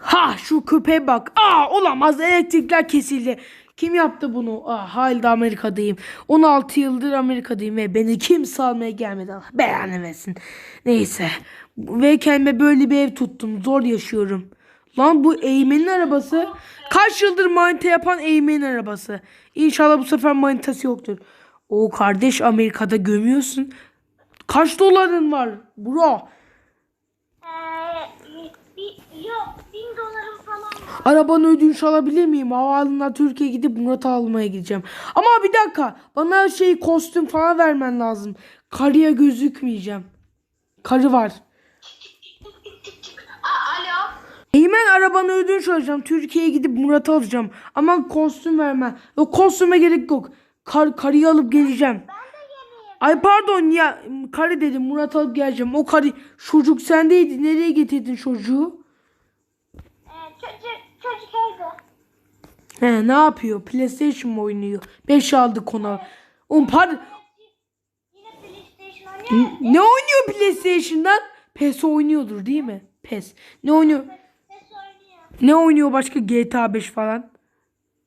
Ha şu köpeğe bak. Aa olamaz elektrikler kesildi. Kim yaptı bunu? Aa, hala Amerika'dayım. 16 yıldır Amerika'dayım ve beni kimse almaya gelmedi. Allah belanı versin. Neyse. Ve kendime böyle bir ev tuttum. Zor yaşıyorum. Lan bu Eymen'in arabası. Kaç yıldır manita yapan Eymen'in arabası. İnşallah bu sefer manitası yoktur. O kardeş Amerika'da gömüyorsun. Kaç doların var bro? Ee, bir, yok bin dolarım falan var. Arabanı ödünç alabilir miyim? Havaalanına Türkiye'ye gidip Murat'ı almaya gideceğim. Ama bir dakika. Bana şey kostüm falan vermen lazım. Karıya gözükmeyeceğim. Karı var. Alo. Eymen arabanı ödünç alacağım. Türkiye'ye gidip Murat'ı alacağım. Ama kostüm verme. Yok kostüme gerek yok. Kar, karıyı alıp geleceğim. Ay pardon ya karı dedim Murat alıp geleceğim. O karı çocuk sendeydi. Nereye getirdin çocuğu? Ee, evde. He ne yapıyor? PlayStation mı oynuyor? 5 aldık ona. Oğlum par ne oynuyor PlayStation'dan? PES oynuyordur değil mi? PES. Ne oynuyor? Ne oynuyor başka GTA 5 falan?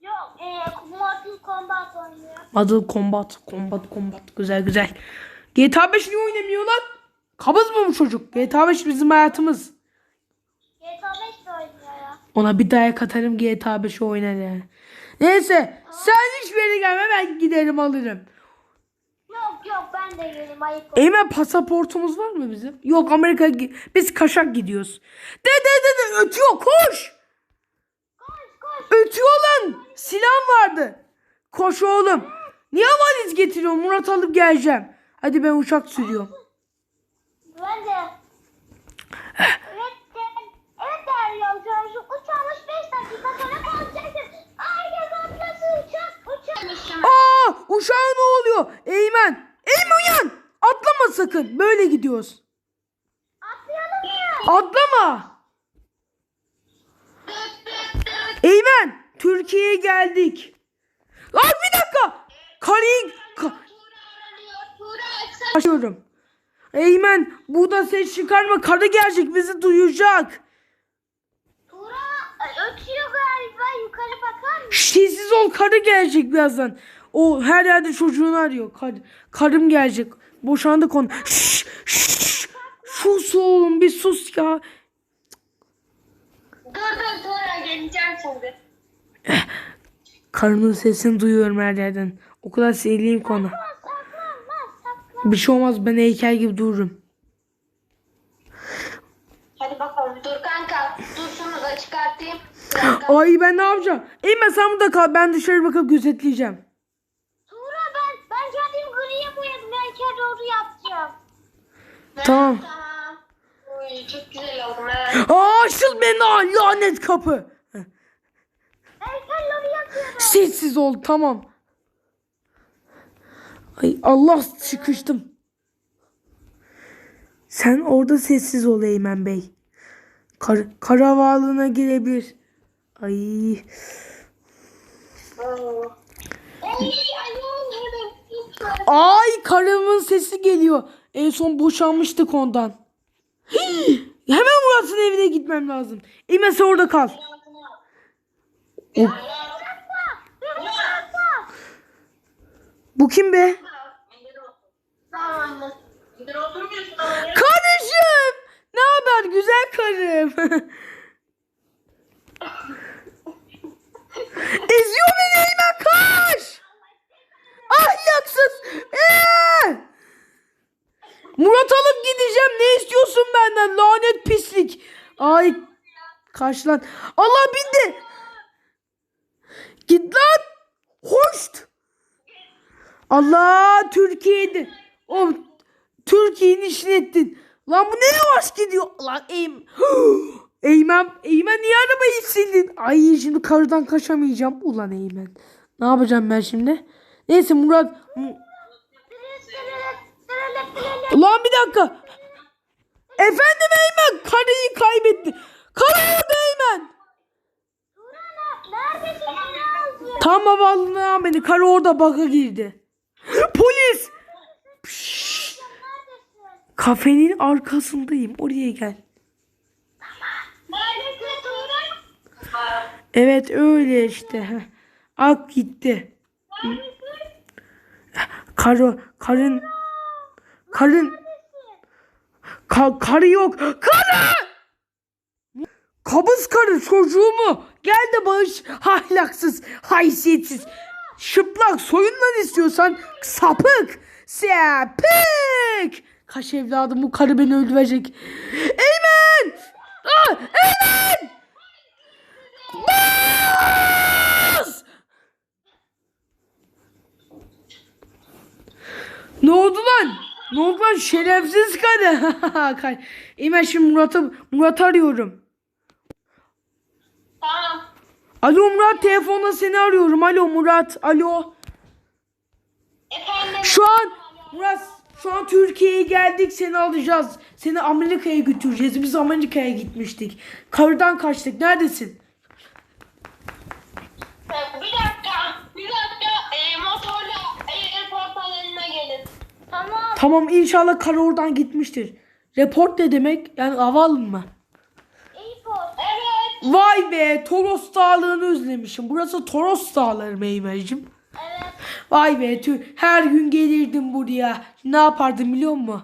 Yok, e, Mortal Kombat oynuyor. Model Combat. Combat Combat. Güzel güzel. GTA 5 niye oynamıyor lan? Kabız mı bu çocuk? GTA 5 bizim hayatımız. GTA 5 de oynuyor ya. Ona bir dayak atarım GTA 5'i oynar yani. Neyse. Sen hiçbir yere gelme ben giderim alırım. Yok yok ben de geleyim ayıp. Eymen pasaportumuz var mı bizim? Yok Amerika biz kaşak gidiyoruz. De de de de ötüyor koş. Koş koş. Ötüyor lan. Silahım vardı. Koş oğlum. Niye valiz getiriyorsun? Murat alıp geleceğim. Hadi ben uçak sürüyorum. Ben de. evet, de, evet değerli yolcular. Şu uçağımız 5 dakika sonra kalkacaktır. Herkes atlasın uçak. Uçak. Uçağa ne oluyor? Eymen. Eymen uyan. Atlama sakın. Böyle gidiyoruz. Atlayalım ya. Atlama. Eymen. Türkiye'ye geldik. Lan bir dakika. Karıyı... Ka- Açıyorum. Eymen burada ses çıkarma. Karı gelecek bizi duyacak. Tura ötüyor galiba. Yukarı bakar mısın? Sessiz ol karı gelecek birazdan. O her yerde çocuğunu arıyor. Kar, karım gelecek. Boşandı konu. Şş, şş, sus oğlum bir sus ya. Dur dur geleceğim şimdi. Karının sesini duyuyorum her yerden. O kadar sinirliyim konu. Bir şey olmaz ben heykel gibi dururum. Hadi bakalım dur kanka. Dur şunu da çıkartayım. Ay ben ne yapacağım? Eymen sen burada kal. Ben dışarı bakıp gözetleyeceğim. Tura ben ben kendim griye boyadım. Ben kendi doğru yapacağım. Tamam. Tamam. Uy çok güzel oldu. Aa açıl beni lanet kapı. Sessiz ol tamam. Ay Allah sıkıştım. Sen orada sessiz ol Eymen Bey. Kar karavalına girebilir. Ay ay karımın sesi geliyor. En son boşanmıştık ondan. Hii! Hemen Murat'ın evine gitmem lazım. Sen orada kal. Bu kim be? Kardeşim! Ne haber güzel karım? Eziyor beni Eymen kaç! Ahlaksız! Ee! Murat alıp gideceğim. Ne istiyorsun benden? Lanet pislik. Ay kaç lan. Allah bindi. Git lan. Hoşt. Allah Türkiye'de. O Türkiye'nin işini ettin. Lan bu ne yavaş gidiyor. Lan Eym Eymen, Eymen niye arabayı sildin? Ay şimdi karıdan kaçamayacağım. Ulan Eymen. Ne yapacağım ben şimdi? Neyse Murat. Ulan bir dakika. Efendim Eymen. Karıyı kaybetti. Karı orada Eymen. Tam havaalanına beni. Karı orada baka girdi. Polis. Kafenin arkasındayım. Oraya gel. Evet öyle işte. Ak gitti. Karı, karın, karın, ka, karı yok. Karı! Kabız karı çocuğumu. Gel de bağış ahlaksız, haysiyetsiz. Şıplak soyundan istiyorsan sapık, sapık. Kaç evladım bu karı beni öldürecek. Eymen! Ah, Eymen! Bas! Ne oldu lan? Ne oldu lan şerefsiz karı? Kar- Eymen şimdi Murat'ı Murat arıyorum. Tamam. Alo Murat telefonla seni arıyorum. Alo Murat. Alo. Efendim. Şu an Murat şu an Türkiye'ye geldik seni alacağız. Seni Amerika'ya götüreceğiz. Biz Amerika'ya gitmiştik. Karıdan kaçtık. Neredesin? Bir dakika. Bir dakika. E, motorla airport alanına gelin. Tamam. İnşallah karı oradan gitmiştir. Report ne demek? Yani aval mı? Evet. Vay be Toros Dağları'nı özlemişim. Burası Toros Dağları Meyveciğim. Evet. Vay be tüh. Her gün gelirdim buraya. Ne yapardım biliyor musun?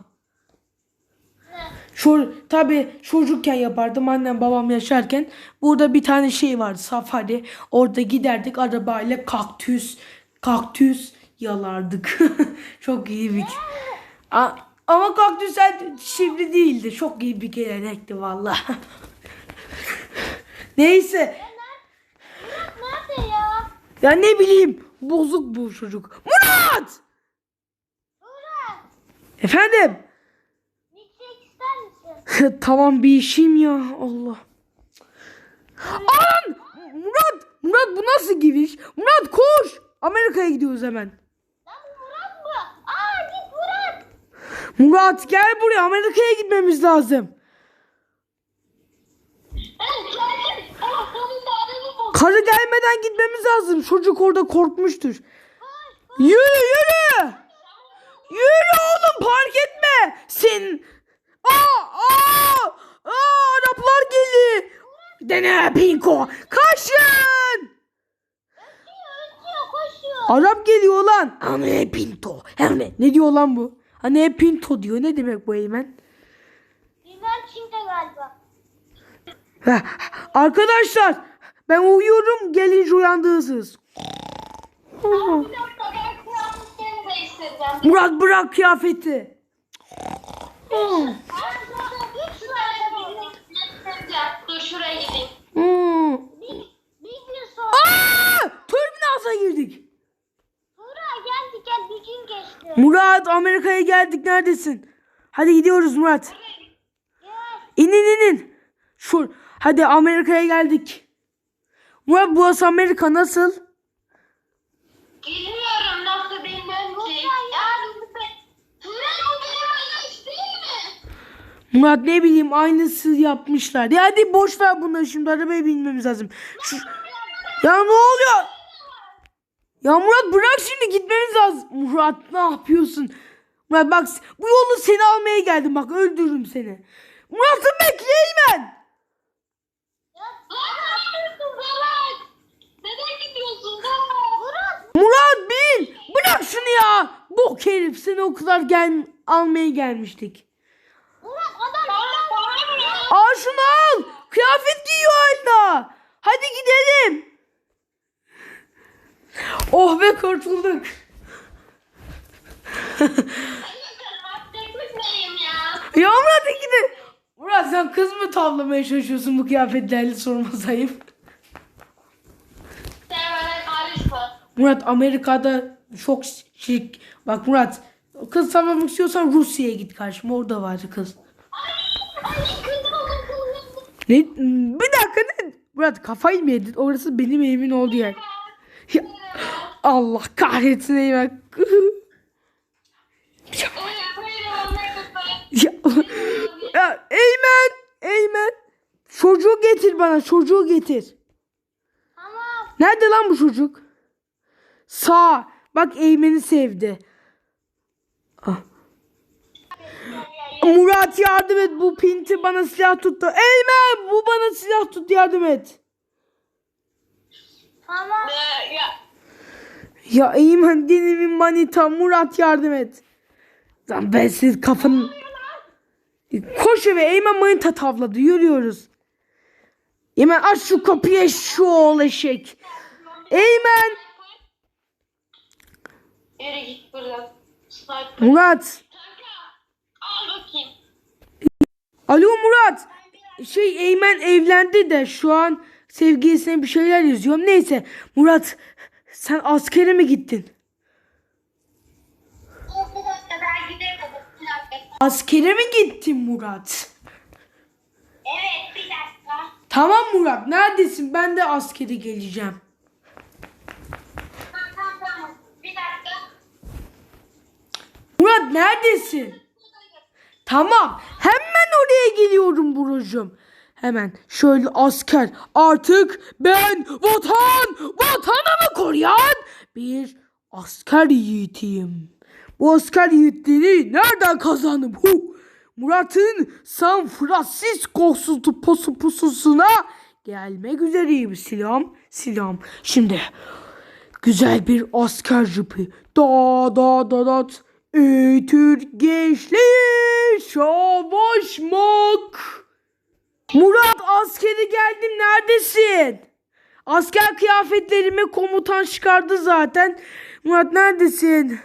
Şu, tabii çocukken yapardım annem babam yaşarken. Burada bir tane şey vardı safari. Orada giderdik arabayla kaktüs kaktüs yalardık. Çok iyi bir A- ama kaktüsler çivri değildi. Çok iyi bir gelenekti valla. Neyse. Murat nerede ya? Ya ne bileyim bozuk bu çocuk. Murat! Murat. Efendim? Milkshake ister misin? tamam bir işim ya Allah. Aman! Murat! Murat bu nasıl giriş? Murat koş! Amerika'ya gidiyoruz hemen. Lan bu Murat mı? Aa git Murat. Murat gel buraya Amerika'ya gitmemiz lazım. Karı gelmeden gitmemiz lazım. Çocuk orada korkmuştur. Yürü yürü! Yürü oğlum park etme. Sen... Aa, aa, aa, Araplar geliyor. Dene Pinko. Kaçın! Arap geliyor lan. Ane Pinto. Ane. Ne diyor lan bu? Ane Pinto diyor. Ne demek bu Eymen? Bilmem Çin'de galiba. Arkadaşlar ben uyuyorum. Gelin uyandığınız. Murat bırak kıyafeti. Dur şuraya gideyim. Hmm. Bir, bir gün sonra. Aa! Türbinasa girdik. Gün geçti. Murat Amerika'ya geldik. Neredesin? Hadi gidiyoruz Murat. Gel. İnin inin. Şu hadi Amerika'ya geldik. Murat burası Amerika nasıl? Bilmiyorum nasıl bilmem ki. Murat ne bileyim aynısı yapmışlar. Ya hadi boş ver bunları şimdi arabaya binmemiz lazım. Şu... Ya ne oluyor? Ya Murat bırak şimdi gitmemiz lazım. Murat ne yapıyorsun? Murat bak bu yolu seni almaya geldim bak öldürürüm seni. Murat'ı lan? Murat. Murat bin. Bırak şunu ya. Bok herif seni o kadar gel almaya gelmiştik. Murat adam. Al şunu al. Kıyafet giyiyor hala. Hadi gidelim. Oh be kurtulduk. Ya? Murat gidelim. Murat sen kız mı tavlamaya çalışıyorsun bu kıyafetlerle sorma ayıp. Murat Amerika'da çok şık. Bak Murat kız tavlamak istiyorsan Rusya'ya git karşıma orada var kız. Ay oğlum. Ne? Bir dakika ne? Murat kafayı mı yedin? Orası benim evimin olduğu yer. Ya, Allah kahretsin eyvah. ya, ya, ya, Eymen, Eymen. Çocuğu getir bana, çocuğu getir. Nerede lan bu çocuk? Sağ. Bak Eymen'i sevdi. Ah. Murat yardım et. Bu pinti bana silah tuttu. Eymen bu bana silah tut yardım et. Ama Ee, ya. Ya Eymen denemin manita Murat yardım et. Lan ben siz kafanı... Koş eve Eymen manita tavladı yürüyoruz. Eymen aç şu kapıyı şu oğul eşek. Eymen. Yürü git buradan. Sniper. Murat. Kanka. Al bakayım. Alo Murat. Şey Eymen evlendi de şu an sevgilisine bir şeyler yazıyorum. Neyse Murat sen askere mi gittin? Askere mi gittin Murat? Evet bir dakika. Tamam Murat neredesin? Ben de askere geleceğim. Tamam tamam tamam. Bir dakika. Murat neredesin? Tamam. Hemen oraya geliyorum Buracığım. Hemen şöyle asker. Artık ben vatan, vatanımı koruyan bir asker yiğitiyim. Bu asker yiğitliğini nereden kazandım? Hu! Murat'ın San Francisco posu pususuna gelmek üzereyim silahım. Silahım. Şimdi güzel bir asker jipi. Da da da da. Ey Türk gençliği savaşmak. Murat askeri geldim neredesin? Asker kıyafetlerimi komutan çıkardı zaten. Murat neredesin?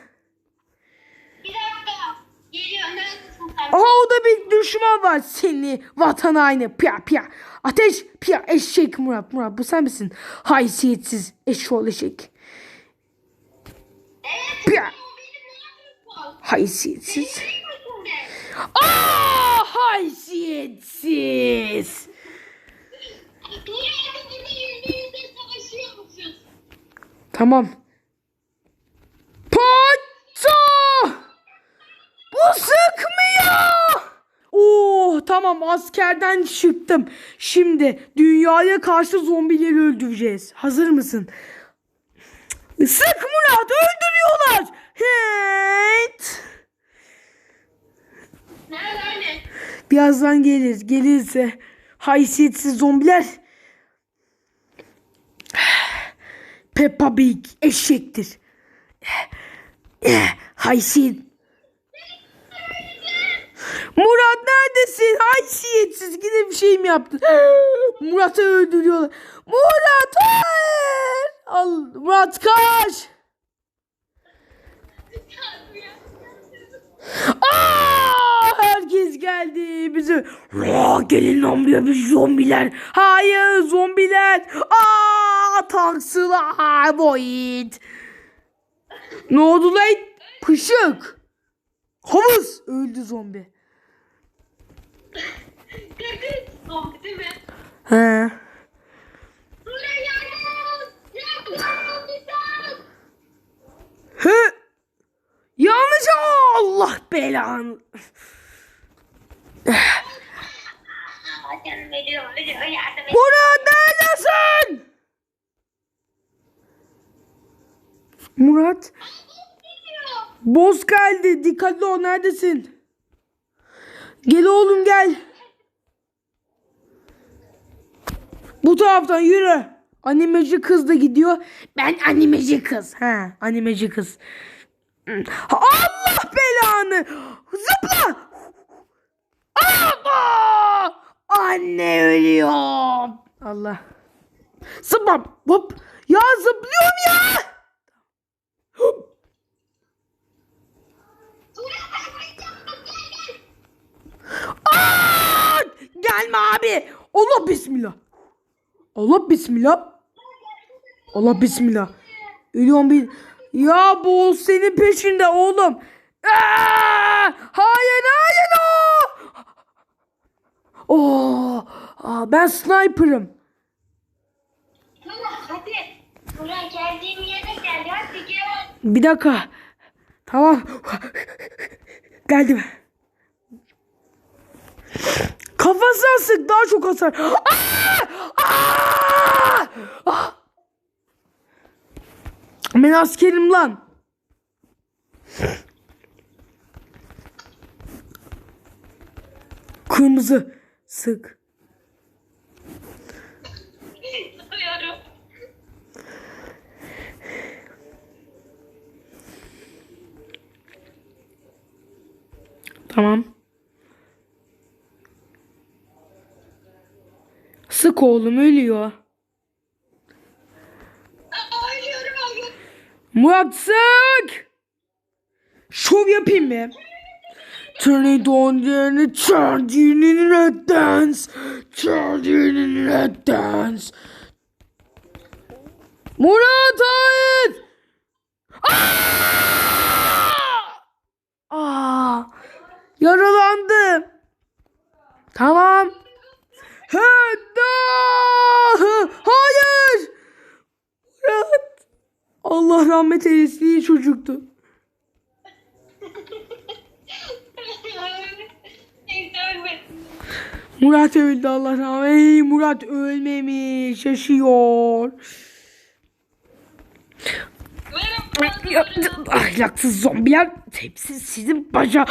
Bir dakika. Geliyor. Neredesin sen? Aha o da bir düşman var seni vatan haini pia pia ateş pia eşek Murat Murat bu sen misin haysiyetsiz eşoğlu eşek pia haysiyetsiz Aa haysiyetsiz savaşıyor musun? tamam Pato bu sıkmıyor Oh tamam askerden çıktım. Şimdi dünyaya karşı zombileri öldüreceğiz. Hazır mısın? Sık Murat öldürüyorlar. Evet. Nerede anne? Birazdan gelir. Gelirse haysiyetsiz zombiler. Peppa Pig eşektir. Haysiyet. Murat neredesin? Haysiyetsiz gidip bir şey mi yaptın? Murat'ı öldürüyorlar. Murat hayır. Al, Murat kaç. Aa, herkes geldi bize. Aa, gelin lan buraya bir zombiler. Hayır zombiler. Aa, taksılar boyut. Ne oldu lan? Pışık. Havuz. Öldü zombi. Kırkız zombi değil mi? He. Allah belanı. Aa, canım veriyor. Veriyor. Yardım et. Murat neredesin? Murat. Boz geldi. Dikkatli ol. Neredesin? Gel oğlum gel. Bu taraftan yürü. Animeci kız da gidiyor. Ben animeci kız. Ha, animeci kız. Allah belanı. Zıpla. Allah! Anne ölüyor. Allah. Zıplam. Hop. Ya zıplıyorum ya. Hop. Aa! Gelme abi. Allah bismillah. Allah bismillah. Allah bismillah. Ölüyorum bir. Ya bu senin peşinde oğlum. Aa! Hayır hayır o. Oo, aa, ben sniper'ım. Hadi. Murat geldiğim yere gel. Hadi gel. Bir dakika. Tamam. Geldim. Kafasına sık daha çok hasar. Aa! Aa! Ah! Ben askerim lan. Kırmızı Sık. Tamam. Sık oğlum ölüyor. Murat sık. Şov yapayım mı? Turn on turn it in a dance. İt in a dance. Murat hayır. Aa! Aa! Yaralandım. Tamam. Hedda! Hayır. Murat. Allah rahmet eylesin iyi çocuktu. Neyse ölmedim. Murat öldü Allah rahmet. Ey Murat ölmemiş. Yaşıyor. Ahlaksız zombiler. Hepsi sizin baca.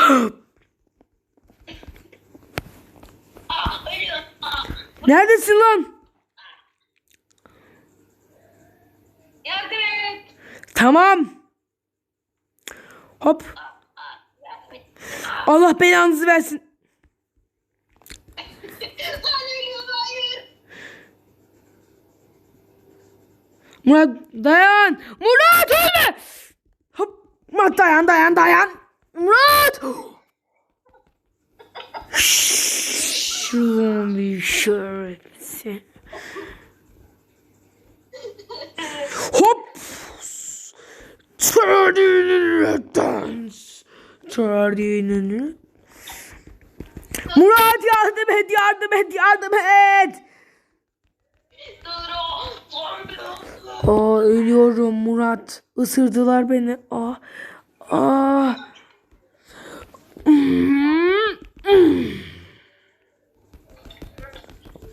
Neredesin lan? Tamam. Hop. Allah belanızı versin. Ben ölüyorum hayır. Murat dayan. Murat ölme. Hop. Murat dayan dayan dayan. Murat. Zombi şerefsi. Hop. Turning dance. Turning Murat yardım et yardım et yardım et. Dur Zombi. Aa ölüyorum Murat. Isırdılar beni. Aa. Aa.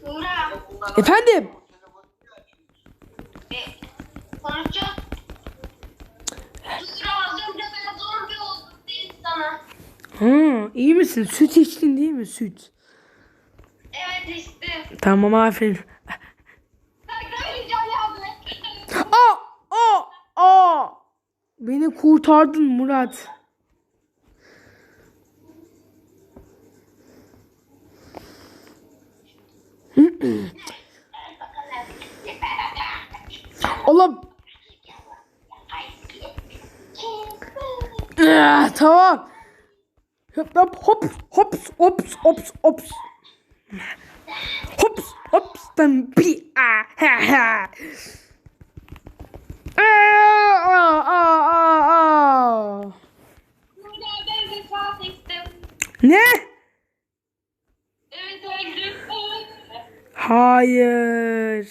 Tura. Efendim? E. Ha, iyi misin? Süt içtin değil mi? Süt. Evet içtim. Tamam aferin. Kanka öleceğim yardım et. Aa! Aa! Aa! Beni kurtardın Murat. Allah Ah, tamam. Hop hop hop hop hop hop hop. Hop hop stampi. Ah ha ha. Ah, de sağ çektim. Ne? Hayır.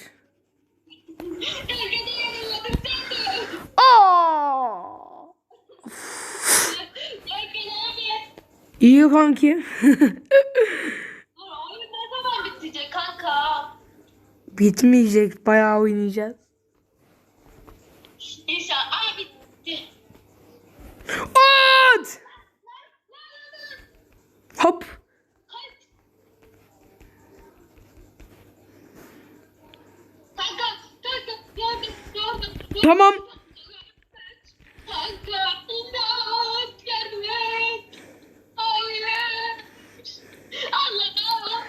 Aa! İyi kanki. Bitmeyecek. Bayağı oynayacağız. İnşallah. Aa bitti. At! Hop. Tamam. Kanka, imdat, yardım et. Hayır. Allah.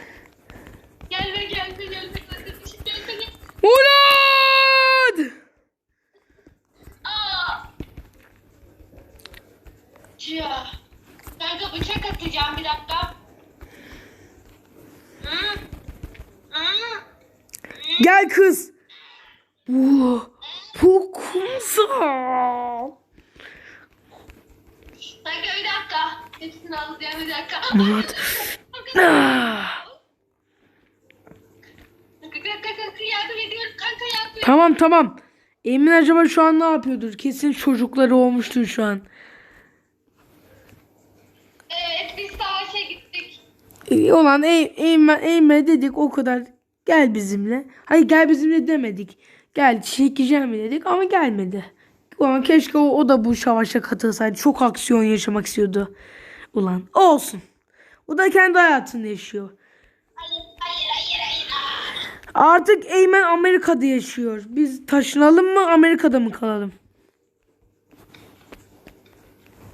Gelme, gelme, gelme, kardeşim, gelme, gelme. Murat! Aa. Ya. Kanka bıçak atacağım bir dakika. Hı? Hı? Gel kız. Bu, bu kumsal. Kanka bir dakika. Hepsini alacağım bir dakika. Murat. Ah. Kanka, kanka, kanka yardım ediyorum. Kanka yardım et. Tamam. Emin acaba şu an ne yapıyordur? Kesin çocukları olmuştur şu an. Evet biz savaşa gittik. İyi olan eğme, eğme dedik o kadar. Gel bizimle. Hayır gel bizimle demedik. Gel çekeceğim mi dedik ama gelmedi. Ulan keşke o, o da bu savaşa katılsaydı. Çok aksiyon yaşamak istiyordu. Ulan olsun. O da kendi hayatını yaşıyor. Hayır hayır hayır hayır. Artık Eymen Amerika'da yaşıyor. Biz taşınalım mı Amerika'da mı kalalım?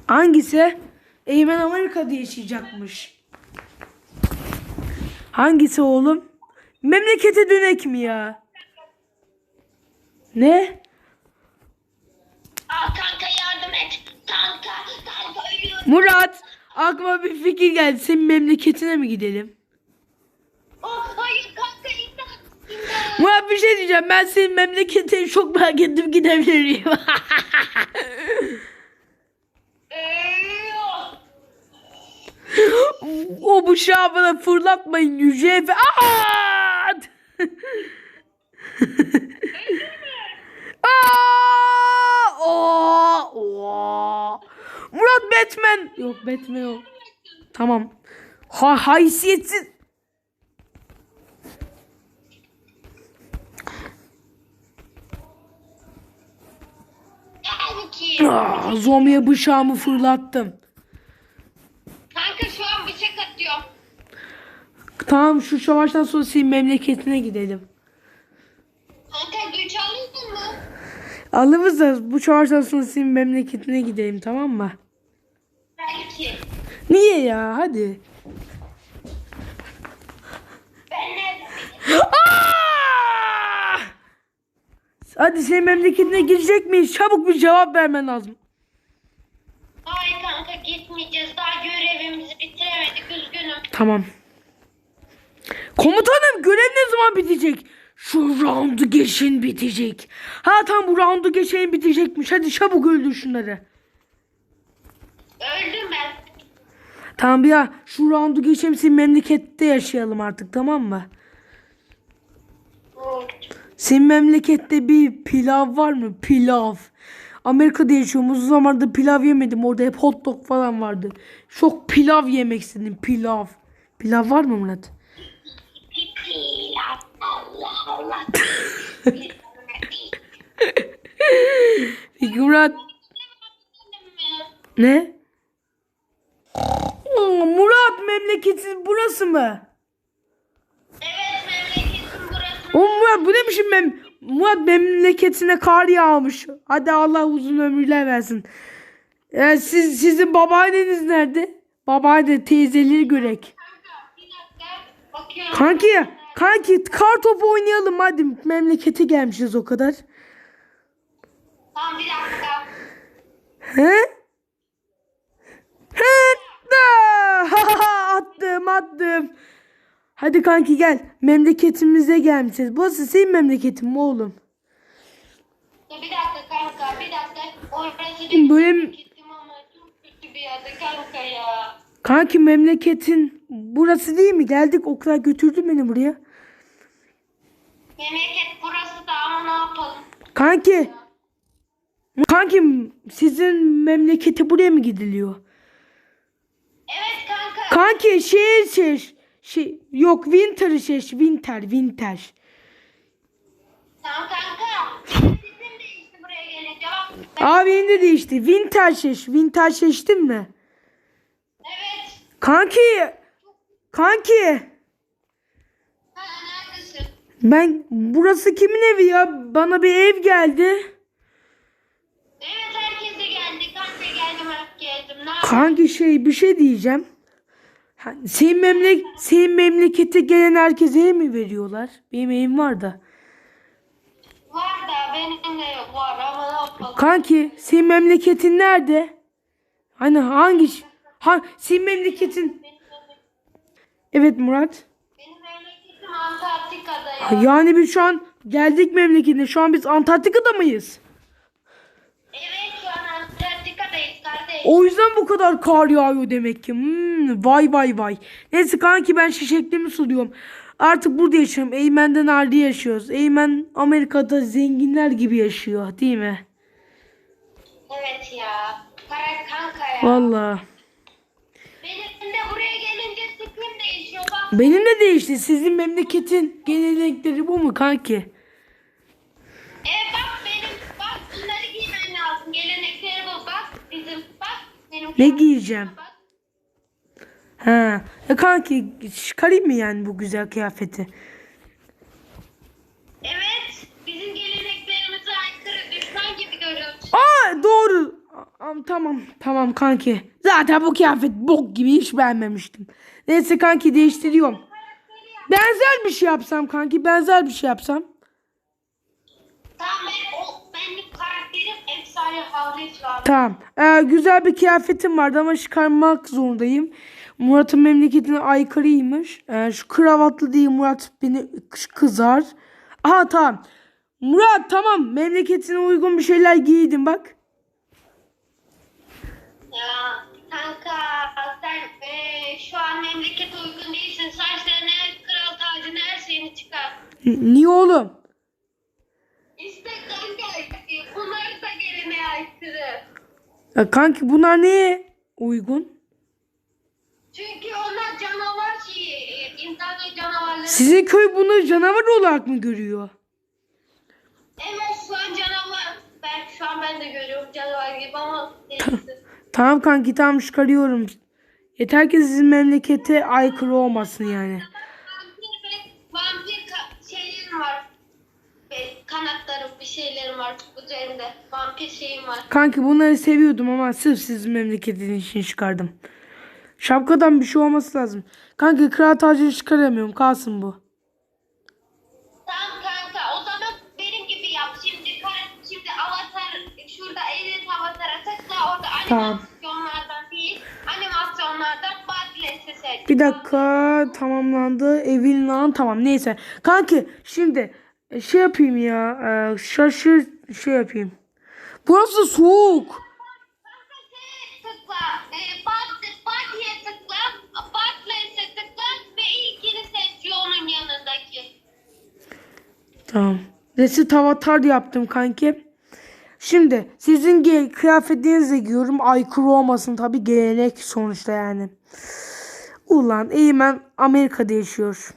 Hangisi? Eymen Amerika'da yaşayacakmış. Hangisi oğlum? Memlekete dönek mi ya? Ne? Aa kanka yardım et. Kanka, kanka ölüyorum. Murat aklıma bir fikir geldi. Senin memleketine mi gidelim? Oh, hayır kanka imdat. İmdat. Murat bir şey diyeceğim. Ben senin memleketini çok merak ettim. Gidebilir miyim? Ölüyor. o bıçağı bana fırlatmayın Yüce Efe. Aa! Aa! Oo! Oo! Murat Batman. Yok Batman o. Tamam. Ha haysiyetsiz. Gel bakayım. Aa, zombiye bıçağımı fırlattım. Kanka şu an bıçak atıyorum. Tamam şu savaştan sonra senin memleketine gidelim. Kanka güç alırdın mı? Alırız da bu savaştan sonra senin memleketine gidelim tamam mı? Belki. Niye ya hadi. Ben nereden Aa! Hadi senin memleketine girecek miyiz? Çabuk bir cevap vermen lazım. Hayır kanka gitmeyeceğiz. Daha görevimizi bitiremedik. Üzgünüm. Tamam. Komutanım görev ne zaman bitecek? Şu roundu geçin bitecek. Ha tam bu roundu geçen bitecekmiş. Hadi çabuk öldür şunları. Öldüm ben. Tamam ya şu roundu geçelim senin memlekette yaşayalım artık tamam mı? Senin memlekette bir pilav var mı? Pilav. Amerika'da yaşıyorum. Uzun zamandır pilav yemedim. Orada hep hot dog falan vardı. Çok pilav yemek istedim. Pilav. Pilav var mı Murat? Pilav. Peki Murat ne? Murat memleketi burası mı? Burası. O Murat bu ne biçim mem Murat memleketine kar yağmış. Hadi Allah uzun ömürler versin. Ee, siz sizin babaanneniz nerede? Babaanne teyzeleri görek. Kanki, kanki kar topu oynayalım hadi. Memlekete gelmişiz o kadar. Tamam bir dakika. He? He? Da! Attım attım. Hadi kanki gel. Memleketimize gelmişiz. Burası senin memleketin mi oğlum? Bir dakika kanka bir dakika. Orası benim Böyle- çok kötü bir yerde kanka ya. Kanki memleketin burası değil mi? Geldik o kadar götürdün beni buraya. Memleket burası da ama ne yapalım? Kanki. Kanki sizin memleketi buraya mı gidiliyor? Evet kanka. Kanki şehir şehir. Şey, yok winter şehir. Winter winter. Tamam kanka. Değişti buraya gelince. Ben- Abi benim de değişti. Winter şeş. Winter şeştin mi? Evet. Kanki. Kanki. Ha, neredesin? Ben burası kimin evi ya? Bana bir ev geldi. Evet herkese geldi. Kanka geldim geldim. Kanki şey bir şey diyeceğim. Senin, memlek senin memlekete gelen herkese mi veriyorlar? Benim evim var da. Var da benim de yok var ama ne yapalım? Kanki senin memleketin nerede? Hani hangi? Ha, senin memleketin? Evet Murat. benim memleketim Antarktika'da ya. Yani biz şu an geldik memleketine. Şu an biz Antarktika'da mıyız? Evet şu an Antarktika'dayız kardeş. O yüzden bu kadar kar yağıyor demek ki. Hmm, vay vay vay. Neyse kanki ben şişekliğimi suluyorum. Artık burada yaşıyorum. Eymen'den ayrı yaşıyoruz. Eymen Amerika'da zenginler gibi yaşıyor değil mi? Evet ya. Para kanka ya. Vallahi. Benim de buraya gelince fikrim değişiyor bak. Benim de değişti. Sizin memleketin gelenekleri bu mu kanki? Evet bak benim bak bunları giymen lazım. Gelenekleri bu bak bizim bak. Benim Ne giyeceğim? Ha. E kanki çıkarayım mı yani bu güzel kıyafeti? Evet bizim geleneklerimize aykırı düşman gibi görüyoruz. Aa doğru. Tamam tamam tamam kanki. Zaten bu kıyafet bok gibi hiç beğenmemiştim. Neyse kanki değiştiriyorum. Benzer bir şey yapsam kanki benzer bir şey yapsam. Tamam ben o benim karakterim efsane havliç var. Tamam. Ee, güzel bir kıyafetim vardı ama çıkarmak zorundayım. Murat'ın memleketine aykırıymış. Ee, şu kravatlı değil Murat beni kızar. Aha tamam. Murat tamam memleketine uygun bir şeyler giydim bak. Ya kanka sen eee, şu an memlekete uygun değilsin. Saçlarını, kral tacını, her şeyini çıkar. Niye oğlum? İşte kanka e, bunlar da geleneğe aykırı. Ya kanki bunlar neye uygun? Çünkü onlar canavar şeyi. e, İnsan canavarları. Sizin köy bunu canavar olarak mı görüyor? Evet şu an canavar. Ben şu an ben de görüyorum canavar gibi ama değilsin. Tamam kanki tamam çıkarıyorum. Yeter ki sizin memlekete aykırı olmasın yani. vampir ve vampir ka- şeylerim var. Ve kanatlarım bir şeylerim var üzerinde. Vampir şeyim var. Kanki bunları seviyordum ama sırf sizin memleketin için çıkardım. Şapkadan bir şey olması lazım. Kanki kral tacını çıkaramıyorum. Kalsın bu. Tamam kanka o zaman benim gibi yap. Şimdi kar- şimdi avatar şurada elin avatara tıkla orada Tamam. animasyonlardan değil animasyonlardan Badless'i seç. Bir dakika tamamlandı. Evin lan tamam neyse. Kanki şimdi şey yapayım ya. e, Şaşır şey yapayım. Burası soğuk. E. Tamam. Resit avatar yaptım kanki. Şimdi sizin kıyafetinizi giyiyorum. Aykırı olmasın tabi gelenek sonuçta yani. Ulan Eymen Amerika'da yaşıyor.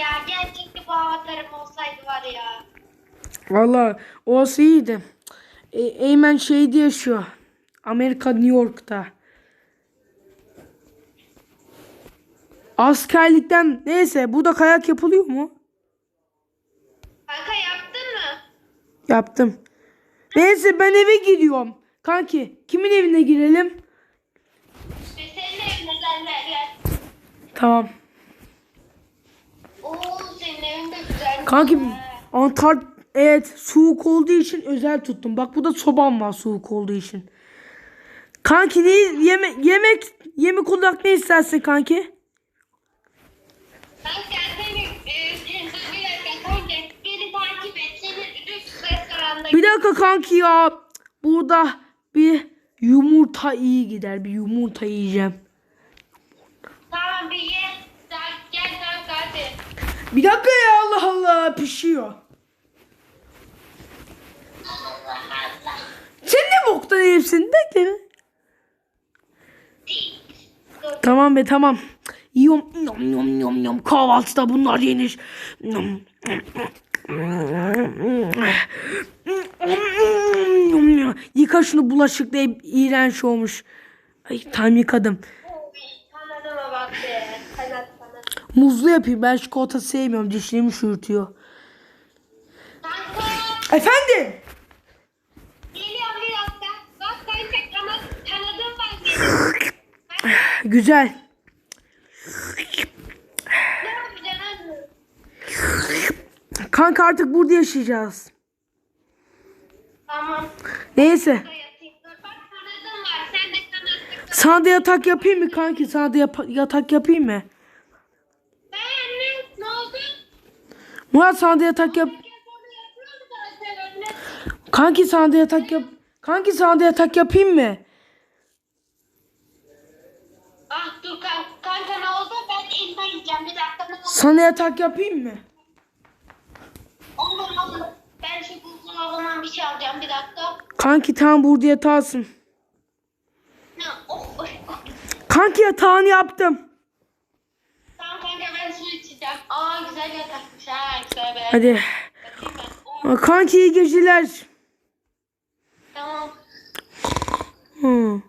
Ya gerçekten bu avatarım olsaydı var ya. Valla olsa iyiydi. E, Eymen şeyde yaşıyor. Amerika New York'ta. Askerlikten neyse burada kayak yapılıyor mu? Kanka yaptın mı? Yaptım. Neyse ben eve gidiyorum. Kanki kimin evine girelim? İşte senin evine gel gel. Tamam. Oo senin evin de güzel. Kanki Antart evet soğuk olduğu için özel tuttum. Bak burada sobam var soğuk olduğu için. Kanki ne yeme, yemek yemek olarak ne istersin kanki? E, Bir dakika kanki ya. Burada bir yumurta iyi gider. Bir yumurta yiyeceğim. Tamam bir ye. Sen gel kanka hadi. Bir dakika ya Allah Allah pişiyor. Sen ne boktan herifsin bekle. be. Tamam be tamam. Yiyorum. Yom yom yom yom. Kahvaltıda bunlar yenir. Yom. Yıka şunu bulaşıkla hep iğrenç olmuş. Ay tam yıkadım. Oy, Kanadıma bak be. Kanat kanat. Muzlu yapayım. Ben çikolata sevmiyorum. Dişlerimi çürütüyor. Kanka Efendim? geliyorum. Bak var. Güzel. Kanka artık burada yaşayacağız. Tamam. Neyse. Sana da yatak yapayım mı kanki? Sana da yap- yatak yapayım mı? Ben ne? Ne oldu? Murat sana da yatak yap. Kanki sana da yatak yap. Kanki sana da yatak yapayım mı? Ah dur kanka, ne oldu? Ben elma yiyeceğim. Bir dakika ne oldu? Sana yatak yapayım mı? Olur olur. Ben şu buzdolabından bir şey alacağım. Bir dakika. Kanki tam burada yatarsın. Oh, oh, oh. Kanki yatağını yaptım güzel yatakmış ha. Güzel be. Hadi. Kanki iyi geceler. Tamam. Hmm.